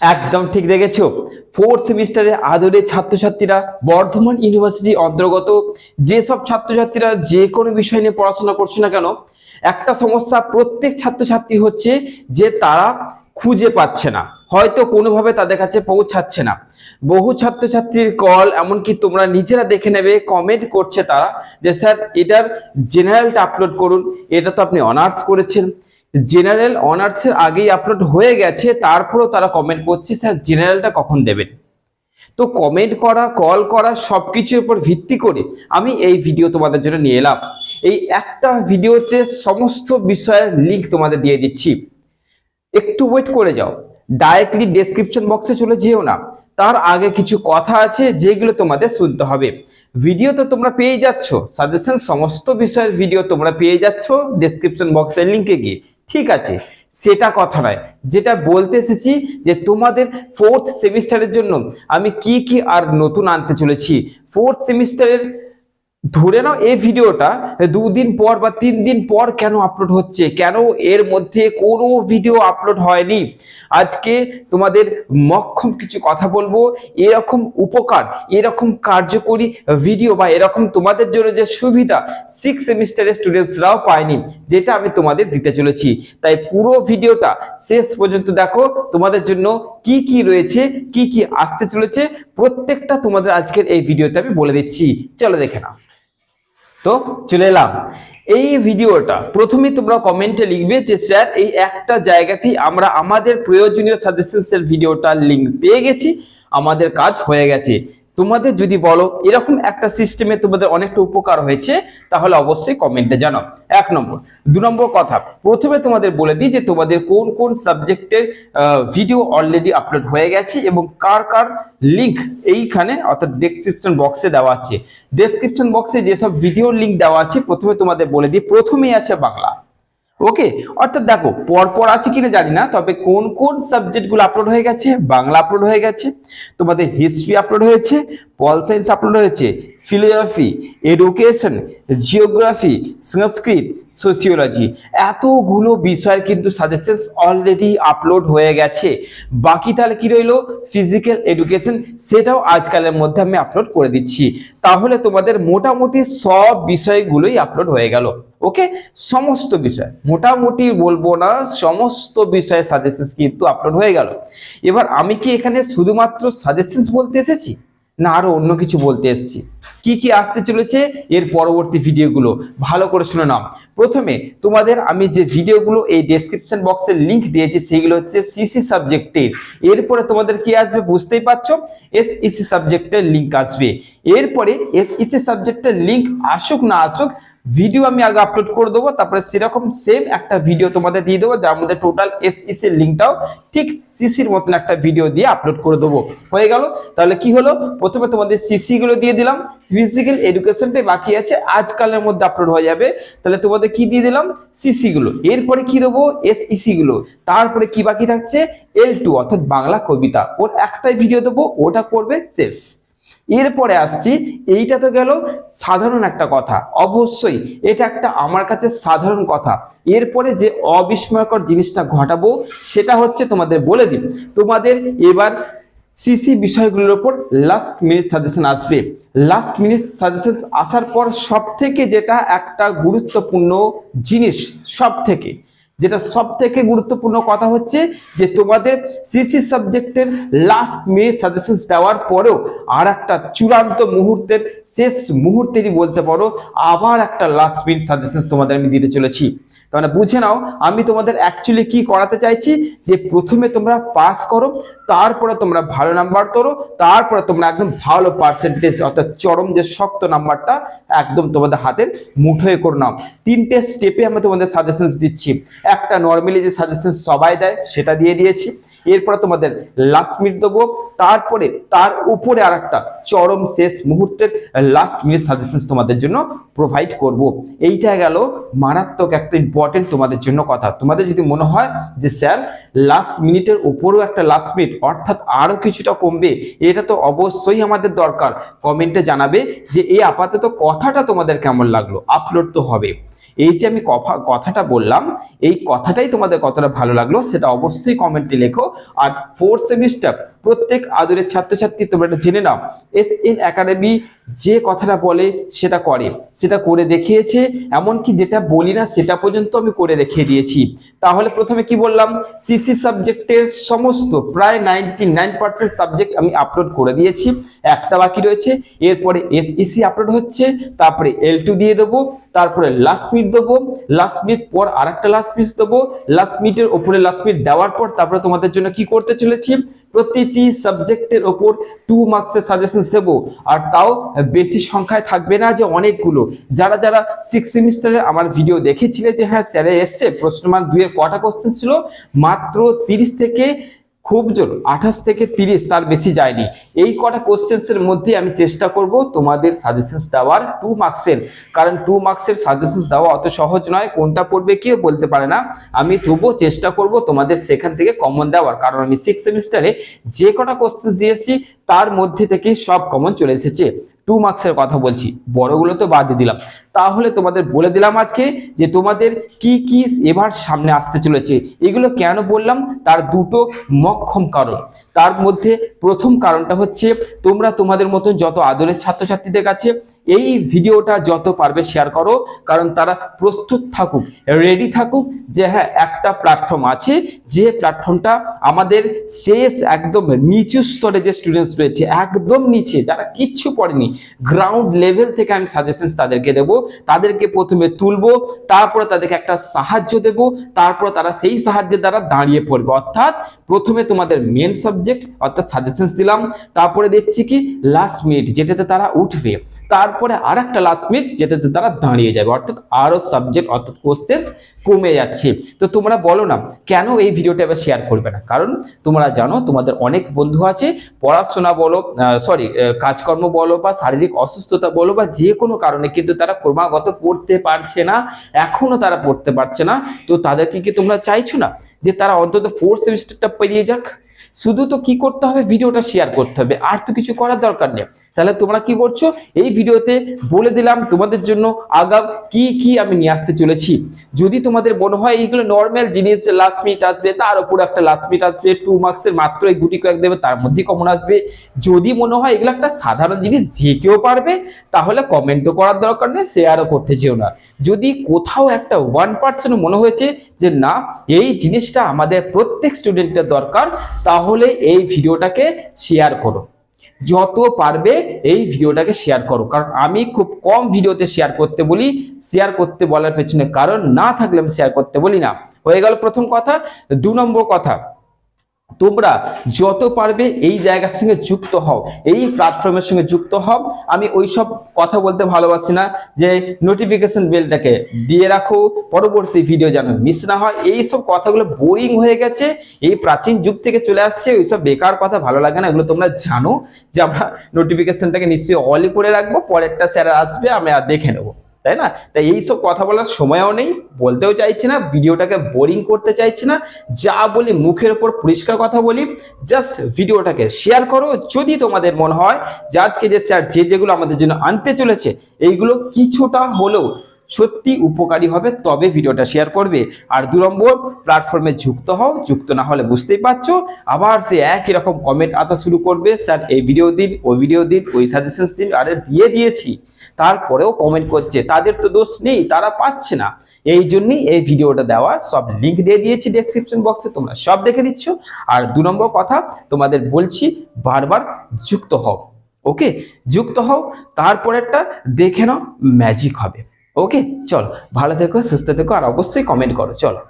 একদম ঠিক দেখেছ। ফোর্থ সেমিস্টারে আদরে ছাত্রছাত্রীরা বর্ধমান ইউনিভার্সিটি অন্তর্গত, যেসব ছাত্রছাত্রীরা যে কোনো বিষয় নিয়ে পড়াশোনা করছে না কেন, একটা সমস্যা প্রত্যেক ছাত্রছাত্রী হচ্ছে যে তারা খুঁজে পাচ্ছে না। হয়তো কোনোভাবে তাদের কাছে পৌঁছাচ্ছে না। বহু ছাত্রছাত্রীর কল এমনকি তোমরা নিজেরা দেখে নেবে কমেন্ট করছে তারা যে, স্যার, এটার জেনারেলটা আপলোড করুন। এটা তো আপনি অনার্স করেছেন। জেনারেল অনার্সের আগেই আপলোড হয়ে গেছে, তারপরেও তারা কমেন্ট করছে, স্যার, জেনারেলটা কখন দেবেন? তো কমেন্ট করা কল করা, সবকিছুর উপর ভিত্তি করে আমি এই ভিডিও তোমাদের জন্য নিয়ে এলাম। এই একটা ভিডিওতে সমস্ত বিষয়ের লিঙ্ক তোমাদের দিয়ে দিচ্ছি। একটু ওয়েট করে যাও। ডাইরেক্টলি ডেসক্রিপশন বক্সে চলে যেও না। তার আগে কিছু কথা আছে যেগুলো তোমাদের শুনতে হবে। ভিডিও তো তোমরা পেয়ে যাচ্ছ। সাজেশন সমস্ত বিষয়ের ভিডিও তোমরা পেয়ে যাচ্ছ ডেসক্রিপশন বক্সের লিঙ্কে গিয়ে। ঠিক আছে, সেটা কথা নয়। যেটা বলতে এসেছি যে তোমাদের ফোর্থ সেমিস্টারের জন্য আমি কি কি আর নতুন আনতে চলেছি। ফোর্থ সেমিস্টারের ধরে নাও এই ভিডিওটা দুদিন পর বা তিন দিন পর কেন আপলোড হচ্ছে? কেন এর মধ্যে কোনো ভিডিও আপলোড হয়নি? আজকে তোমাদের মক্ষম কিছু কথা বলব। এরকম উপকার, এরকম কার্যকরী ভিডিও বা এরকম তোমাদের জন্য যে সুবিধা সিক্স সেমিস্টারের স্টুডেন্টসরাও পায়নি, যেটা আমি তোমাদের দিতে চলেছি। তাই পুরো ভিডিওটা শেষ পর্যন্ত দেখো, তোমাদের জন্য কি কি রয়েছে, কি কি আসতে চলেছে, প্রত্যেকটা তোমাদের আজকের এই ভিডিওতে আমি বলে দিচ্ছি। চলো দেখে নাও। তো চলে এলাম। এই ভিডিওটা প্রথমে তোমরা কমেন্টে লিখবে যে, স্যার, এই একটা জায়গাতেই আমরা আমাদের প্রয়োজনীয় সাজেশনসের ভিডিওটার লিঙ্ক পেয়ে গেছি, আমাদের কাজ হয়ে গেছে। তোমাদের যদি বলো এরকম একটা সিস্টেমে তোমাদের অনেকটা উপকার হয়েছে, তাহলে অবশ্যই কমেন্টে জানাও। এক নম্বর। দু নম্বর কথা, প্রথমে তোমাদের বলে দিই যে তোমাদের কোন কোন সাবজেক্টের ভিডিও অলরেডি আপলোড হয়ে গেছে এবং কার কার লিঙ্ক এইখানে, অর্থাৎ ডেসক্রিপশন বক্সে দেওয়া আছে। ডেসক্রিপশন বক্সে যেসব ভিডিওর লিঙ্ক দেওয়া আছে, প্রথমে তোমাদের বলে দিই, প্রথমেই আছে বাংলা। ওকে অর্থাৎ দেখো, পরপর আছে কিনা জানি না, তবে কোন কোন সাবজেক্টগুলো আপলোড হয়ে গেছে? বাংলা আপলোড হয়ে গেছে, তোমাদের হিস্ট্রি আপলোড হয়েছে পল সায়েন্স আপলোড হয়েছে philosophy education geography Sanskrit sociology এতগুলো বিষয়ের কিন্তু সাজেশনস অলরেডি আপলোড হয়ে গেছে। বাকি তাহলে কি রইল? ফিজিক্যাল এডুকেশন সেটাও আজকালের মধ্যে আমি আপলোড করে দিচ্ছি। তাহলে তোমাদের মোটামুটি সব বিষয়গুলোই আপলোড হয়ে গেল। ওকে সমস্ত বিষয়। মোটামুটি বলব না, সমস্ত বিষয়ে সাজেশনস কিন্তু আপলোড হয়ে গেল। এবার আমি কি এখানে শুধুমাত্র সাজেশনস বলতে এসেছি? না, আরও অন্য কিছু বলতে এসছি। কি কি আসতে চলেছে এর পরবর্তী ভিডিওগুলো ভালো করে শুনে নাও। প্রথমে তোমাদের আমি যে ভিডিওগুলো এই ডেসক্রিপশন বক্সের লিংক দিয়েছি, সেগুলো হচ্ছে সিসি সাবজেক্টের এরপরে তোমাদের কি আসবে বুঝতেই পারছ? এসইসি সাবজেক্টের লিংক আসবে। এরপরে এসইসি সাবজেক্টের লিংক আসুক না আসুক ভিডিও আমি আগে আপলোড করে দেবো, তারপরে সেরকম সেম একটা ভিডিও তোমাদের দিয়ে দেবো, যার মধ্যে টোটাল এসইসি এর লিঙ্কটাও ঠিক সিসির মতন একটা ভিডিও দিয়ে আপলোড করে দেবো। হয়ে গেল? তাহলে কি হলো? প্রথমে তোমাদের সিসি গুলো দিয়ে দিলাম ফিজিক্যাল এডুকেশনটাই বাকি আছে, আজকালের মধ্যে আপলোড হয়ে যাবে। তাহলে তোমাদের কি দিয়ে দিলাম? সিসি গুলো। এরপরে কি দেবো? এসইসি গুলো। তারপরে কি বাকি থাকছে? এল টু অর্থাৎ বাংলা কবিতা। ওর একটাই ভিডিও দেবো, ওটা করবে শেষ। এরপরে আসছি, এইটা তো গেল সাধারণ একটা কথা। অবশ্যই এটা একটা আমার কাছে সাধারণ কথা। এরপরে যে অবিস্ময়কর জিনিসটা ঘটাবো, সেটা হচ্ছে তোমাদের বলে দিই। তোমাদের এবার সিসি বিষয়গুলোর উপর লাস্ট মিনিট সাজেশন আসবে। লাস্ট মিনিট সাজেশন আসার পর সব থেকে যেটা একটা গুরুত্বপূর্ণ জিনিস সব থেকে যেটা সব থেকে গুরুত্বপূর্ণ কথা হচ্ছে যে তোমাদের সিসি সাবজেক্টের লাস্ট মিনিট সাজেশন দেওয়ার পরেও আর একটা চূড়ান্ত মুহূর্তের শেষ মুহূর্তেরই বলতে পারো, আবার একটা লাস্ট মিনিট সাজেশন তোমাদের আমি দিতে চলেছি। তাহলে বুঝে নাও, আমি তোমাদের অ্যাকচুয়ালি কি করাতে চাইছি? যে প্রথমে তোমরা পাস করো, তারপরে তোমরা ভালো নাম্বার তোলো, তারপরে তোমরা একদম ভালো পার্সেন্টেজ অর্থাৎ চরম যে শক্ত নাম্বারটা একদম তোমাদের হাতের মুঠোয় করে নাও। তিনটে স্টেপে আমি তোমাদের সাজেশনস দিচ্ছি। একটা নর্মালি যে সাজেশন সবাই দেয়, সেটা দিয়ে দিয়েছি। এরপরে তোমাদের লাস্ট মিনিট দেবো। তারপরে তার উপরে আর একটা চরম শেষ মুহূর্তের লাস্ট মিনিট সাজেশন তোমাদের জন্য প্রোভাইড করব। এইটা গেল মারাত্মক একটা ইম্পর্টেন্ট তোমাদের জন্য কথা। তোমাদের যদি মনে হয় যে, স্যার লাস্ট মিনিটের উপরেও একটা লাস্ট মিনিট অর্থাৎ আরও কিছুটা কমবে, এটা তো অবশ্যই আমাদের দরকার। কমেন্টে জানাবে যে, এই আপাতত কথাটা তোমাদের কেমন লাগল? আপলোড তো হবে। এই যে আমি কথাটা বললাম, এই কথাটাই তোমাদের কতটা ভালো লাগল সেটা অবশ্যই কমেন্টে লেখো। আর ফোর্থ সেমিস্টার প্রত্যেক আদরের ছাত্রছাত্রী, তোমরা এটা জেনে নাও। এস এন একাডেমি যে কথাটা বলে, সেটা করে। সেটা করে দেখিয়েছে, এমনকি যেটা বলি না, সেটা পর্যন্ত আমি করে দেখিয়ে দিয়েছি। তাহলে প্রথমে কি বললাম? সিসি সাবজেক্টের সমস্ত, প্রায় নাইনটি সাবজেক্ট আমি আপলোড করে দিয়েছি। একটা বাকি রয়েছে। এরপরে এসইসি আপলোড হচ্ছে, তারপরে এল টু দিয়ে দেবো, তারপরে লাস্ট মিট দেবো লাস্ট মিট পর আর একটা লাস্ট মিট দেবো লাস্ট মিটের ওপরে লাস্ট মিট দেওয়ার পর তারপরে তোমাদের জন্য কি করতে চলেছি? প্রতিটি সাবজেক্টের ওপর টু মার্কসের সাজেশন দেবো। আর তাও বেশি সংখ্যায় থাকবে না যে অনেকগুলো। যারা যারা সিক্স সেমিস্টারে আমার ভিডিও দেখেছিলে যে হ্যাঁ স্যারে এসছে প্রশ্নমান দুইয়ের কটা কোশ্চেন ছিল, মাত্র তিরিশ থেকে খুব জোর, আঠাশ থেকে তিরিশ, তার বেশি যায়নি। এই কটা কোশ্চেন্স এর মধ্যে আমি চেষ্টা করব তোমাদের সাজেশনস দেওয়ার টু মার্কসের কারণ টু মার্কসের সাজেশনস দেওয়া অত সহজ নয়, কোনটা পড়বে কেউ বলতে পারে না। আমি তবুও চেষ্টা করব তোমাদের সেখান থেকে কমন দেওয়ার। কারণ আমি সিক্স সেমিস্টারে যে কটা কোশ্চেন দিয়েছি তার মধ্যে থেকে সব কমন চলে এসেছে। টু মার্কসের কথা বলছি। বড়গুলো তো বাদ দিলাম। তাহলে তোমাদের বলে দিলাম আজকে যে তোমাদের কি কি এবার সামনে আসতে চলেছে। এগুলো কেন বললাম? তার দুটো মক্ষম কারণ। তার মধ্যে প্রথম কারণটা হচ্ছে, তোমরা তোমাদের মতন যত আদরের ছাত্রছাত্রীদের কাছে এই ভিডিওটা যত পারবে শেয়ার করো, কারণ তারা প্রস্তুত থাকুক রেডি থাকুক যে হ্যাঁ একটা প্ল্যাটফর্ম আছে, যে প্ল্যাটফর্মটা আমাদের শেষ একদম নিচু স্তরে যে স্টুডেন্টস রয়েছে, একদম নিচে, যারা কিচ্ছু পড়েনি গ্রাউন্ড লেভেল থেকে আমি সাজেশনস তাদেরকে দেবো। তাদেরকে প্রথমে তুলবো, তারপরে তাদেরকে একটা সাহায্য দেব, তারপরে তারা সেই সাহায্যের দ্বারা দাঁড়িয়ে পড়বে। অর্থাৎ প্রথমে তোমাদের মেন সাবজেক্ট অর্থাৎ সাজেশন দিলাম, তারপরে দেখছি কি লাস্ট মিনিট যেটাতে তারা উঠবে। তারপরে আর একটা লাস্ট মিনিট যেটাতে তারা দাঁড়িয়ে যাবে। অর্থাৎ আরও সাবজেক্ট অর্থাৎ কোশ্চেন্স কমে যাচ্ছে। তো তোমরা বলো না, কেন এই ভিডিওটা এবার শেয়ার করবে না? কারণ তোমরা জানো, তোমাদের অনেক বন্ধু আছে, পড়াশোনা বলো সরি কাজকর্ম বলো বা শারীরিক অসুস্থতা বলো বা যে কোনো কারণে কিন্তু তারা ক্রমাগত পড়তে পারছে না এখনও তারা পড়তে পারছে না। তো তাদেরকে কি তোমরা চাইছো না যে তারা অন্তত ফোর্থ সেমিস্টারটা পেরিয়ে যাক? শুধু তো কি করতে হবে? ভিডিওটা শেয়ার করতে হবে। আর তো কিছু করার দরকার নেই। তাহলে তোমরা কি করছ? এই ভিডিওতে বলে দিলাম তোমাদের জন্য আগাম কি কি আমি নিয়ে আসতে চলেছি। যদি তোমাদের মনে হয় এইগুলো নর্মাল জিনিস লাস্ট মিনিট আসবে, তার উপর একটা লাস্ট মিনিট আসবে টু মার্কসের মাত্র এই গুটি কয়েক দেবে, তার মধ্যেই কমন আসবে। যদি মনে হয় এগুলো একটা সাধারণ জিনিস, যে কেউ পারবে, তাহলে কমেন্টও করার দরকার নেই শেয়ারও করতে চেও না। যদি কোথাও একটা ওয়ান পার্সেন্ট মনে হয়েছে যে না, এই জিনিসটা আমাদের প্রত্যেক স্টুডেন্টের দরকার, তাহলে এই ভিডিওটাকে শেয়ার করো। যত পারবে এই ভিডিওটাকে শেয়ার করো। কারণ আমি খুব কম ভিডিওতে শেয়ার করতে বলি শেয়ার করতে বলার পেছনে কারণ না থাকলে আমি শেয়ার করতে বলি না। হয়ে গেল প্রথম কথা। দু নম্বর কথা। তোমরা যত পারবে এই জায়গার সঙ্গে যুক্ত হও, এই প্ল্যাটফর্মের সঙ্গে যুক্ত হও। আমি ওইসব কথা বলতে ভালোবাসি না যে নোটিফিকেশন বেলটাকে দিয়ে রাখো, পরবর্তী ভিডিও যেন মিস না হয়। এই সব কথাগুলো বোরিং হয়ে গেছে, এই প্রাচীন যুগ থেকে চলে আসছে, ওইসব বেকার কথা ভালো লাগে না, এগুলো তোমরা জানো। যে আমরা নোটিফিকেশনটাকে নিশ্চয়ই অলই করে রাখব, পরেরটা স্যার আসবে, আমি আর দেখে নেব। তাই না? তাই এইসব কথা বলার সময়ও নেই, বলতেও চাইছি না, ভিডিওটাকে বোরিং করতে চাইছি না। যা বলি মুখের ওপর পরিষ্কার কথা বলি জাস্ট ভিডিওটাকে শেয়ার করো, যদি তোমাদের মনে হয় যে আজকে যে স্যার যে যেগুলো আমাদের জন্য আনতে চলেছে, এইগুলো কিছুটা হলেও সত্যি উপকারী হবে, তবে ভিডিওটা শেয়ার করবে। আর দু নম্বর প্ল্যাটফর্মে যুক্ত হও, যুক্ত না হলে বুঝতেই পারছ, আবার সে একই রকম কমেন্ট আসা শুরু করবে। স্যার এই ভিডিও দিন, ওই ভিডিও দিন, ওই সাজেশন দিন, আরে দিয়ে দিয়েছি। তারপরেও কমেন্ট করছে। তাদের তো দোষ নেই, তারা পাচ্ছে না। এই জন্যই এই ভিডিওটা দেওয়া, সব লিঙ্ক দিয়ে দিয়েছি ডেসক্রিপশন বক্সে তোমরা সব দেখে নিচ্ছ। আর দু নম্বর কথা, তোমাদের বলছি, বারবার যুক্ত হও ওকে যুক্ত হও তারপরেরটা দেখে নাও ম্যাজিক হবে ওকে চলো, ভালো থেকো, সুস্থ থেকো, আর অবশ্যই কমেন্ট করো, চলো।